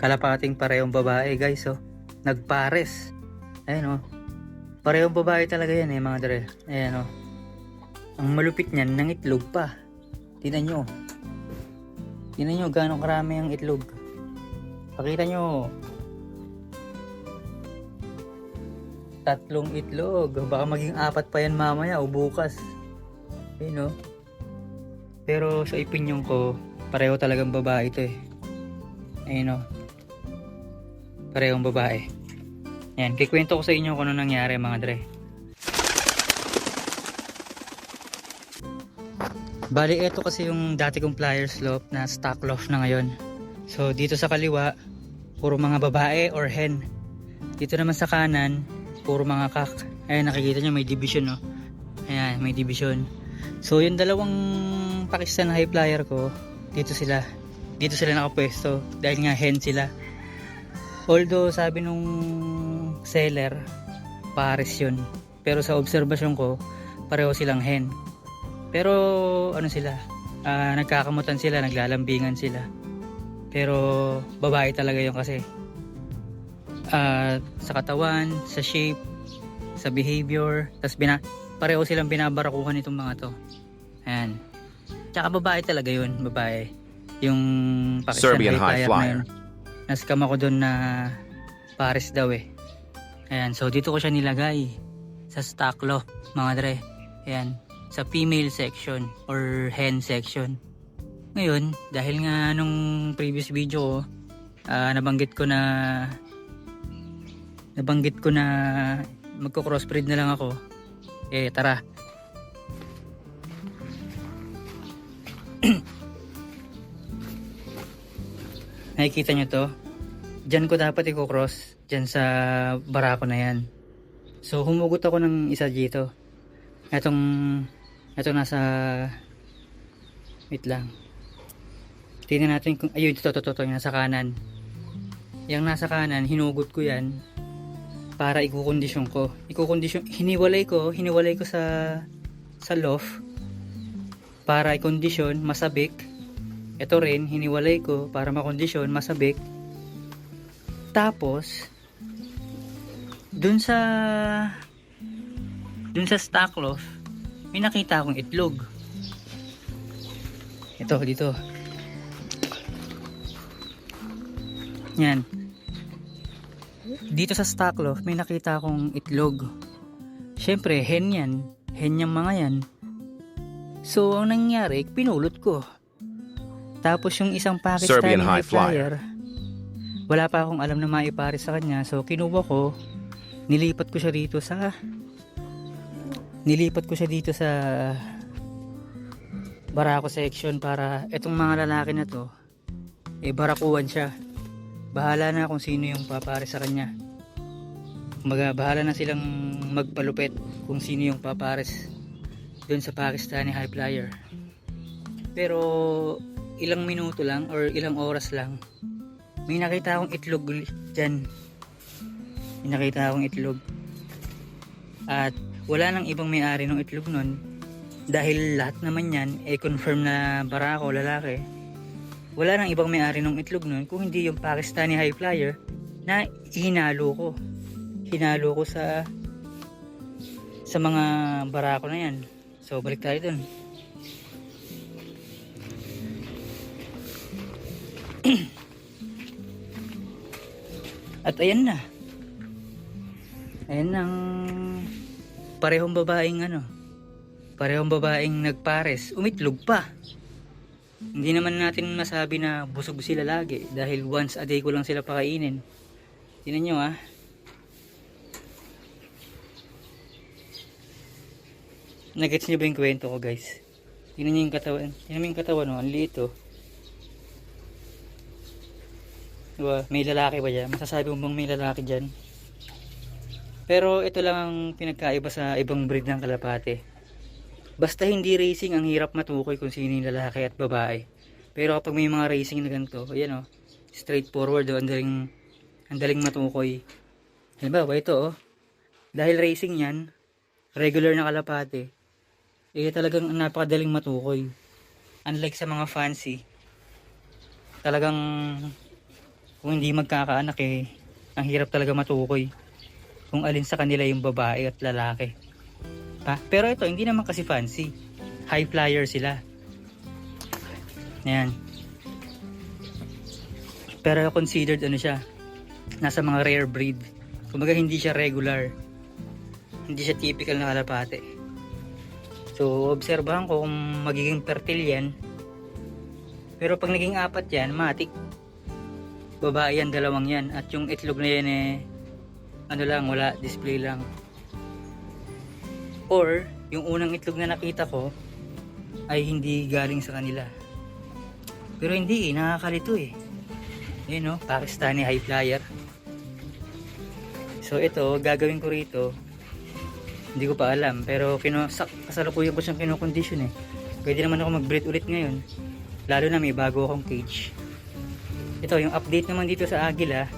kalapating parehong babae guys oh. Nagpares. Ayan oh. Parehong babae talaga yan eh mga dre. Ayan oh. Ang malupit niyan ng itlog pa. Tingnan nyo. Tingnan nyo gano'ng karami ang itlog. Pakita nyo. Tatlong itlog. Baka maging apat pa yan mamaya o bukas. Ayun oh. Pero sa opinion ko, pareho talagang babae ito eh. Ayun oh. Parehong babae. Yan, kikwento ko sa inyo kung ano nangyari mga dre. Bali, ito kasi yung dati kong flyers loft na stock loft na ngayon. So, dito sa kaliwa, puro mga babae or hen. Dito naman sa kanan, puro mga kak. Ayan, nakikita nyo may division, no? Ayan, may division. So, yung dalawang Pakistan high flyer ko, dito sila. Dito sila nakapwesto dahil nga hen sila. Although, sabi nung seller, pares yun. Pero sa obserbasyon ko, pareho silang hen. Pero ano sila, ah, nagkakamutan sila, naglalambingan sila. Pero babae talaga yun kasi. Ah, sa katawan, sa shape, sa behavior, tas bina pareho silang binabarakuhan itong mga to. Ayan. Tsaka babae talaga yun, babae. Yung Pakistan Serbian flyer high na flyer. yun. Naskam ako doon na Paris daw eh. Ayan, so dito ko siya nilagay sa stock loft, mga dre. Ayan, sa female section or hen section. Ngayon, dahil nga nung previous video ko, ah, nabanggit ko na nabanggit ko na magko-crossbreed na lang ako. Eh, tara. Nakikita nyo to? Diyan ko dapat i-cross. Diyan sa barako na yan. So, humugot ako ng isa dito. Etong, etong nasa, wait lang. Tingnan natin kung, ayun, ito, ito, ito, yung nasa kanan. Yung nasa kanan, hinugot ko yan para ikukondisyon ko. Ikukondisyon, hiniwalay ko, hiniwalay ko sa, sa loft para ikondisyon, masabik. Ito rin, hiniwalay ko para makondisyon, masabik. Tapos, dun sa dun sa stock loft, may nakita akong itlog. Ito, dito. Yan. Dito sa stock loft, may nakita akong itlog. Siyempre, hen yan. Hen yung mga yan. So, ang nangyari, pinulot ko. Tapos yung isang Pakistani Serbian high flyer. flyer, wala pa akong alam na maipare sa kanya. So, kinuha ko, nilipat ko siya dito sa nilipat ko siya dito sa barako section para etong mga lalaki na to eh barakuan siya. Bahala na kung sino yung papare sa kanya. Kumbaga, bahala na silang magpalupit kung sino yung papares dun sa Pakistani high flyer. Pero ilang minuto lang or ilang oras lang may nakita akong itlog dyan. May nakita akong itlog. At wala nang ibang may-ari ng itlog nun. Dahil lahat naman yan eh confirm na barako lalaki. Wala nang ibang may-ari ng itlog nun kung hindi yung Pakistani high flyer na hinalo ko. Hinalo ko sa sa mga barako na yan. So balik tayo dun at ayan na. Ayan ang parehong babaeng ano parehong babaeng nagpares. Umitlog pa. Hindi naman natin masabi na busog sila lagi dahil once a day ko lang sila pakainin. Tinan nyo ah. Nagets nyo ba yung kwento ko guys? Tinan nyo yung katawan. Tinan mo yung katawan no? ang liit oh diba may lalaki ba dyan masasabi mo bang may lalaki dyan pero ito lang ang pinagkaiba sa ibang breed ng kalapate. Basta hindi racing, ang hirap matukoy kung sino yung lalaki at babae. Pero kapag may mga racing na ganito, ayan o, straightforward o, andaling, andaling matukoy. Halimbawa, ito o, dahil racing yan, regular na kalapate, eh talagang napakadaling matukoy. Unlike sa mga fancy, talagang kung hindi magkakaanak eh, ang hirap talaga matukoy kung alin sa kanila yung babae at lalaki. Pa? Pero ito, hindi naman kasi fancy. High flyer sila. Ayan. Pero considered ano siya, nasa mga rare breed. Kumbaga hindi siya regular. Hindi siya typical na kalapate. So, obserbahan ko kung magiging fertile yan. Pero pag naging apat yan, matik. Babae yan, dalawang yan. At yung itlog na yan eh, ano lang, wala, display lang. Or, yung unang itlog na nakita ko, ay hindi galing sa kanila. Pero hindi eh, nakakalito eh. Yun no, Pakistani high flyer. So ito, gagawin ko rito. Hindi ko pa alam, pero kino, sak, kasalukuyan ko siyang kinokondisyon eh. Pwede naman ako mag-breed ulit ngayon. Lalo na may bago akong cage. Ito, yung update naman dito sa Agila.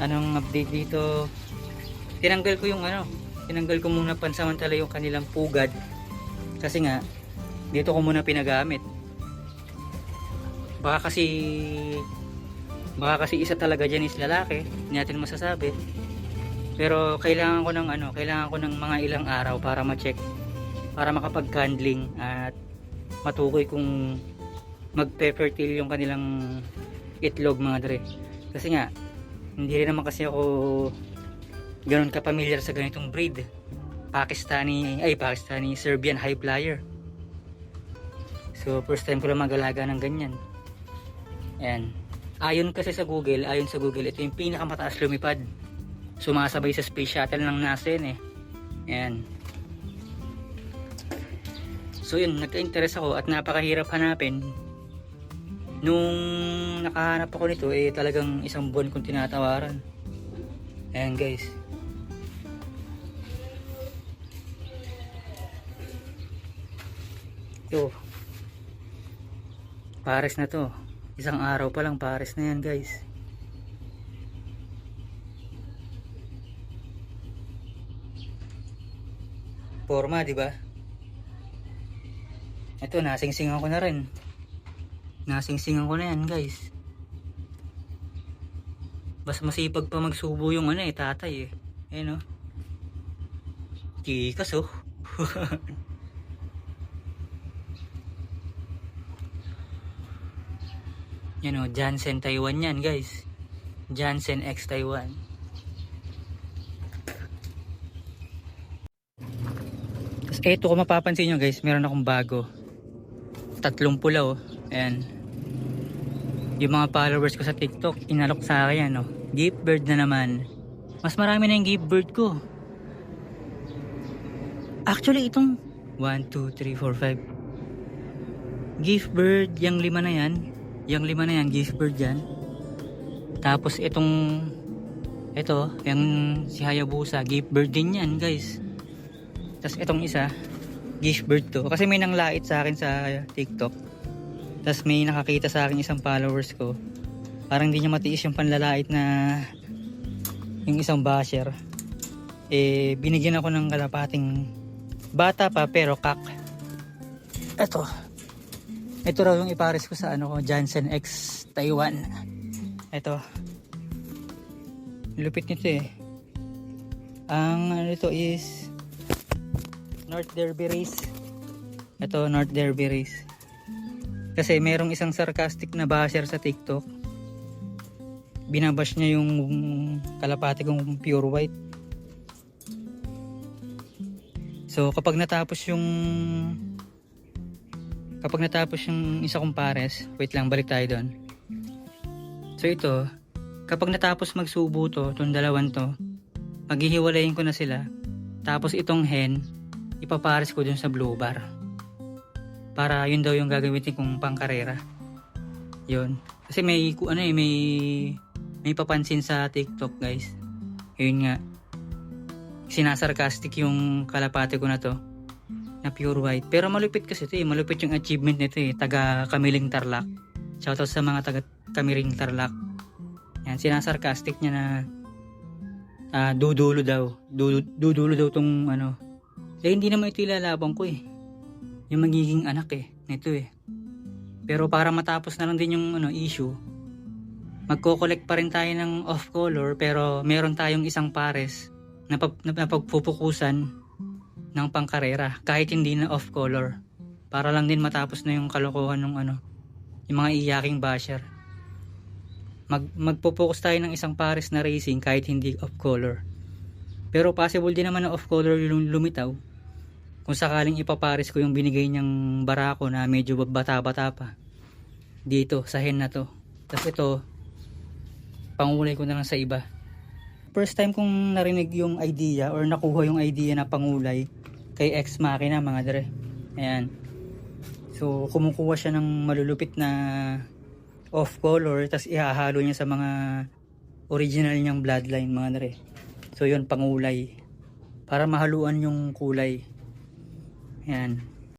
Anong update dito? Tinanggal ko yung ano, tinanggal ko muna pansamantala yung kanilang pugad. Kasi nga, dito ko muna pinagamit. Baka kasi baka kasi isa talaga dyan is lalaki, hindi natin masasabi. Pero kailangan ko ng ano, kailangan ko ng mga ilang araw para ma-check para makapag-handling at matukoy kung magpe-fertile yung kanilang itlog mga dre. Kasi nga, hindi rin naman kasi ako ganun ka-familiar sa ganitong breed. Pakistani, ay Pakistani, Serbian high flyer. So, first time ko lang mag-alaga ng ganyan. Ayan. Ayon kasi sa Google, ayon sa Google, ito yung pinakamataas lumipad. Sumasabay sa space shuttle ng NASA eh. Ayan. So yun, nagka-interest ako at napakahirap hanapin. Nung nakahanap ako nito, eh talagang isang buwan kong tinatawaran. Ayan guys. Yo. Pares na to. Isang araw pa lang pares na yan guys. Forma, di ba? Ito, nasingsingan ko na rin. Nasingsingan ko na yan, guys. Mas masipag pa magsubo yung ano eh, tatay eh. Ayan oh. Chikas oh. yan oh, Jansen Taiwan yan guys. Jansen X Taiwan. Tapos eto kung mapapansin nyo guys, meron akong bago. Tatlong pula oh. Ayan. Yung mga followers ko sa TikTok, inalok sa akin yan oh. Gift bird na naman. Mas marami na yung gift bird ko. Actually itong 1, 2, 3, 4, 5. Gift bird, yung lima na yan. Yung lima na yan, gift bird yan. Tapos itong ito, yung si Hayabusa, gift bird din yan guys. Tapos itong isa, gift bird to. Kasi may nanglait sa akin sa TikTok. Tapos may nakakita sa akin isang followers ko. Parang hindi niya matiis yung panlalait na yung isang basher. Eh, binigyan ako ng kalapating bata pa pero kak. Ito. Ito raw yung ipares ko sa ano ko, Jansen X Taiwan. Ito. Lupit nito eh. Ang ano nito is North Derby Race. Ito, North Derby Race. Kasi merong isang sarcastic na basher sa TikTok. Binabash niya yung kalapati kong pure white. So, kapag natapos yung kapag natapos yung isa kong pares, wait lang, balik tayo doon. So, ito, kapag natapos magsubo to, itong dalawan to, maghihiwalayin ko na sila. Tapos itong hen, ipapares ko dun sa blue bar. Para yun daw yung gagamitin kong pangkarera. Yun. Kasi may ano eh, may may papansin sa TikTok, guys. Yun nga. Sinasarcastic yung kalapate ko na to na pure white. Pero malupit kasi ito eh. Malupit yung achievement nito eh. Taga Kamiling Tarlac. Shoutout sa mga taga Kamiling Tarlac. Yan, sinasarcastic niya na ah dudulo daw. Dudulo, dudulo daw tong ano. Eh hindi naman ito ilalaban ko eh. Yung magiging anak eh. Nito eh. Pero para matapos na lang din yung ano, issue, magko-collect pa rin tayo ng off color pero meron tayong isang pares na, pag, na, pagpupukusan ng pangkarera kahit hindi na off color para lang din matapos na yung kalokohan ng ano yung mga iyaking basher mag magpo-focus tayo ng isang pares na racing kahit hindi off color pero possible din naman na off color yung lumitaw kung sakaling ipapares ko yung binigay niyang barako na medyo bata-bata pa dito sa hen na to. Tapos ito pangulay ko na lang sa iba. First time kong narinig yung idea or nakuha yung idea na pangulay kay ex machina mga dre. Ayan. So kumukuha siya ng malulupit na off color tapos ihahalo niya sa mga original niyang bloodline mga dre. So yun pangulay. Para mahaluan yung kulay ayan